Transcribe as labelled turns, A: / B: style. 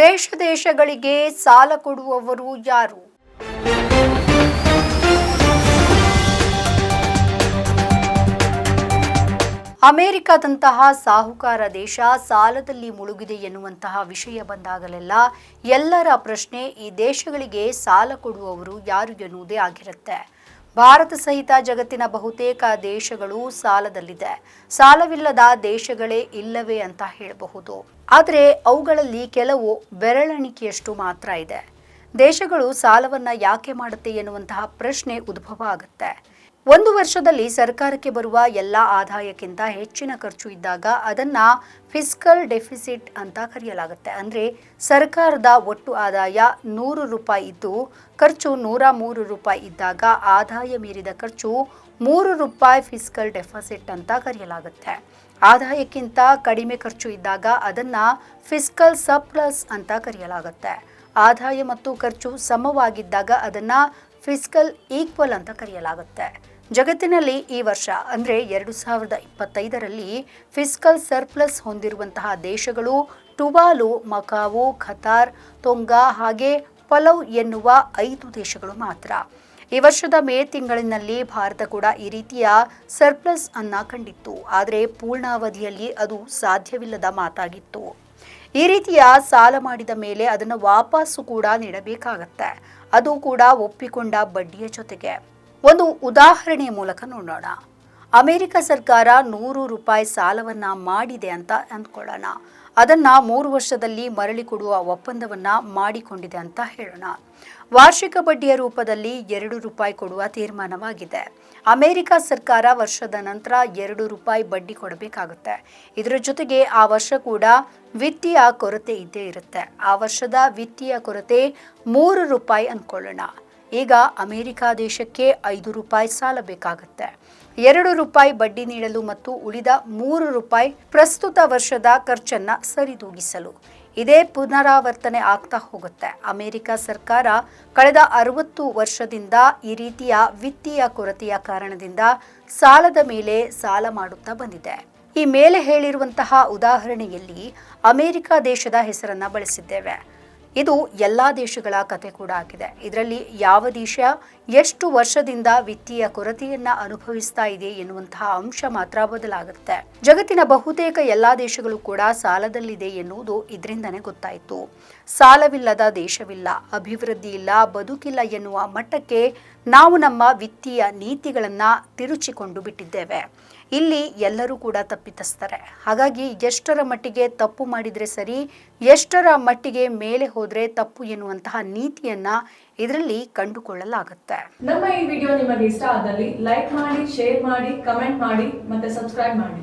A: ದೇಶ ದೇಶಗಳಿಗೆ ಸಾಲ ಕೊಡುವವರು ಯಾರು? ಅಮೆರಿಕದಂತಹ ಸಾಹುಕಾರ ದೇಶ ಸಾಲದಲ್ಲಿ ಮುಳುಗಿದೆ ಎನ್ನುವಂತಹ ವಿಷಯ ಬಂದಾಗಲೆಲ್ಲ ಎಲ್ಲರ ಪ್ರಶ್ನೆ ಈ ದೇಶಗಳಿಗೆ ಸಾಲ ಕೊಡುವವರು ಯಾರು ಎನ್ನುವುದೇ ಆಗಿರುತ್ತೆ. ಭಾರತ ಸಹಿತ ಜಗತ್ತಿನ ಬಹುತೇಕ ದೇಶಗಳು ಸಾಲದಲ್ಲಿದೆ. ಸಾಲವಿಲ್ಲದ ದೇಶಗಳೇ ಇಲ್ಲವೇ ಅಂತ ಹೇಳಬಹುದು. ಆದರೆ ಅವುಗಳಲ್ಲಿ ಕೆಲವು ಬೆರಳೆಣಿಕೆಯಷ್ಟು ಮಾತ್ರ ಇದೆ. ದೇಶಗಳು ಸಾಲವನ್ನ ಯಾಕೆ ಮಾಡುತ್ತೆ ಎನ್ನುವಂತಹ ಪ್ರಶ್ನೆ ಉದ್ಭವ ಆಗುತ್ತೆ. ಒಂದು ವರ್ಷದಲ್ಲಿ ಸರ್ಕಾರಕ್ಕೆ ಬರುವ ಎಲ್ಲ ಆದಾಯಕ್ಕಿಂತ ಹೆಚ್ಚಿನ ಖರ್ಚು ಇದ್ದಾಗ ಅದನ್ನ ಫಿಸ್ಕಲ್ ಡೆಫಿಸಿಟ್ ಅಂತ ಕರೆಯಲಾಗುತ್ತೆ. ಅಂದ್ರೆ ಸರ್ಕಾರದ ಒಟ್ಟು ಆದಾಯ ನೂರು ರೂಪಾಯಿ ಇದ್ದು, ಖರ್ಚು ನೂರ ಮೂರು ರೂಪಾಯಿ ಇದ್ದಾಗ ಆದಾಯ ಮೀರಿದ ಖರ್ಚು ಮೂರು ರೂಪಾಯಿ ಫಿಸ್ಕಲ್ ಡೆಫಿಸಿಟ್ ಅಂತ ಕರೆಯಲಾಗುತ್ತೆ. ಆದಾಯಕ್ಕಿಂತ ಕಡಿಮೆ ಖರ್ಚು ಇದ್ದಾಗ ಅದನ್ನ ಫಿಸ್ಕಲ್ ಸರ್ಪ್ಲಸ್ ಅಂತ ಕರೆಯಲಾಗುತ್ತೆ. ಆದಾಯ ಮತ್ತು ಖರ್ಚು ಸಮವಾಗಿದ್ದಾಗ ಅದನ್ನ ಫಿಸ್ಕಲ್ ಈಕ್ವಲ್ ಅಂತ ಕರೆಯಲಾಗುತ್ತೆ. ಜಗತ್ತಿನಲ್ಲಿ ಈ ವರ್ಷ, ಅಂದರೆ ಎರಡು ಸಾವಿರದ ಇಪ್ಪತ್ತೈದರಲ್ಲಿ ಫಿಸ್ಕಲ್ ಸರ್ಪ್ಲಸ್ ಹೊಂದಿರುವಂತಹ ದೇಶಗಳು ಟುವಾಲು, ಮಕಾವು, ಖತಾರ್, ತೊಂಗಾ ಹಾಗೆ ಪಲವ್ ಎನ್ನುವ ಐದು ದೇಶಗಳು ಮಾತ್ರ. ಈ ವರ್ಷದ ಮೇ ತಿಂಗಳಿನಲ್ಲಿ ಭಾರತ ಕೂಡ ಈ ರೀತಿಯ ಸರ್ಪ್ಲಸ್ ಅನ್ನ ಕಂಡಿತ್ತು. ಆದರೆ ಪೂರ್ಣಾವಧಿಯಲ್ಲಿ ಅದು ಸಾಧ್ಯವಿಲ್ಲದ ಮಾತಾಗಿತ್ತು. ಈ ರೀತಿಯ ಸಾಲ ಮಾಡಿದ ಮೇಲೆ ಅದನ್ನು ವಾಪಸ್ಸು ಕೂಡ ನೀಡಬೇಕಾಗತ್ತೆ. ಅದು ಕೂಡ ಒಪ್ಪಿಕೊಂಡ ಬಡ್ಡಿಯ ಜೊತೆಗೆ. ಒಂದು ಉದಾಹರಣೆಯ ಮೂಲಕ ನೋಡೋಣ. ಅಮೆರಿಕ ಸರ್ಕಾರ ನೂರು ರೂಪಾಯಿ ಸಾಲವನ್ನ ಮಾಡಿದೆ ಅಂತ ಅಂದ್ಕೊಳ್ಳೋಣ. ಅದನ್ನ ಮೂರು ವರ್ಷದಲ್ಲಿ ಮರಳಿ ಕೊಡುವ ಒಪ್ಪಂದವನ್ನ ಮಾಡಿಕೊಂಡಿದೆ ಅಂತ ಹೇಳೋಣ. ವಾರ್ಷಿಕ ಬಡ್ಡಿಯ ರೂಪದಲ್ಲಿ ಎರಡು ರೂಪಾಯಿ ಕೊಡುವ ತೀರ್ಮಾನವಾಗಿದೆ. ಅಮೆರಿಕ ಸರ್ಕಾರ ವರ್ಷದ ನಂತರ ಎರಡು ರೂಪಾಯಿ ಬಡ್ಡಿ ಕೊಡಬೇಕಾಗುತ್ತೆ. ಇದರ ಜೊತೆಗೆ ಆ ವರ್ಷ ಕೂಡ ವಿತ್ತೀಯ ಕೊರತೆ ಇದ್ದೇ ಇರುತ್ತೆ. ಆ ವರ್ಷದ ವಿತ್ತೀಯ ಕೊರತೆ ಮೂರು ರೂಪಾಯಿ ಅಂದ್ಕೊಳ್ಳೋಣ. ಈಗ ಅಮೆರಿಕ ದೇಶಕ್ಕೆ ಐದು ರೂಪಾಯಿ ಸಾಲ ಬೇಕಾಗುತ್ತೆ. ಎರಡು ರೂಪಾಯಿ ಬಡ್ಡಿ ನೀಡಲು ಮತ್ತು ಉಳಿದ ಮೂರು ರೂಪಾಯಿ ಪ್ರಸ್ತುತ ವರ್ಷದ ಖರ್ಚನ್ನ ಸರಿದೂಗಿಸಲು. ಇದೇ ಪುನರಾವರ್ತನೆ ಆಗ್ತಾ ಹೋಗುತ್ತೆ. ಅಮೆರಿಕ ಸರ್ಕಾರ ಕಳೆದ ಅರವತ್ತು ವರ್ಷದಿಂದ ಈ ರೀತಿಯ ವಿತ್ತೀಯ ಕೊರತೆಯ ಕಾರಣದಿಂದ ಸಾಲದ ಮೇಲೆ ಸಾಲ ಮಾಡುತ್ತಾ ಬಂದಿದೆ. ಈ ಮೇಲೆ ಹೇಳಿರುವಂತಹ ಉದಾಹರಣೆಯಲ್ಲಿ ಅಮೆರಿಕ ದೇಶದ ಹೆಸರನ್ನ ಬಳಸಿದ್ದೇವೆ. ಇದು ಎಲ್ಲ ದೇಶಗಳ ಕತೆ ಕೂಡ ಆಗಿದೆ. ಇದರಲ್ಲಿ ಯಾವ ದೇಶ ಎಷ್ಟು ವರ್ಷದಿಂದ ವಿತ್ತೀಯ ಕೊರತೆಯನ್ನ ಅನುಭವಿಸ್ತಾ ಇದೆ ಎನ್ನುವಂತಹ ಅಂಶ ಮಾತ್ರ ಬದಲಾಗುತ್ತೆ. ಜಗತ್ತಿನ ಬಹುತೇಕ ಎಲ್ಲ ದೇಶಗಳು ಕೂಡ ಸಾಲದಲ್ಲಿದೆ ಎನ್ನುವುದು ಇದರಿಂದನೇ ಗೊತ್ತಾಯಿತು. ಸಾಲವಿಲ್ಲದ ದೇಶವಿಲ್ಲ, ಅಭಿವೃದ್ಧಿ ಇಲ್ಲ, ಬದುಕಿಲ್ಲ ಎನ್ನುವ ಮಟ್ಟಕ್ಕೆ ನಾವು ನಮ್ಮ ವಿತ್ತೀಯ ನೀತಿಗಳನ್ನ ತಿರುಚಿಕೊಂಡು ಬಿಟ್ಟಿದ್ದೇವೆ. ಇಲ್ಲಿ ಎಲ್ಲರೂ ಕೂಡ ತಪ್ಪಿತಸ್ತಾರೆ ಹಾಗಾಗಿ ಎಷ್ಟರ ಮಟ್ಟಿಗೆ ತಪ್ಪು ಮಾಡಿದ್ರೆ ಸರಿ, ಎಷ್ಟರ ಮಟ್ಟಿಗೆ ಮೇಲೆ ಹೋದ್ರೆ ತಪ್ಪು ಎನ್ನುವಂತಹ ನೀತಿಯನ್ನ ಇದರಲ್ಲಿ ಕಂಡುಕೊಳ್ಳಲಾಗುತ್ತೆ.
B: ನಮ್ಮ ಈ ವಿಡಿಯೋ ನಿಮಗೆ ಇಷ್ಟ ಆದಲ್ಲಿ ಲೈಕ್ ಮಾಡಿ, ಶೇರ್ ಮಾಡಿ, ಕಮೆಂಟ್ ಮಾಡಿ ಮತ್ತೆ ಸಬ್ಸ್ಕ್ರೈಬ್ ಮಾಡಿ.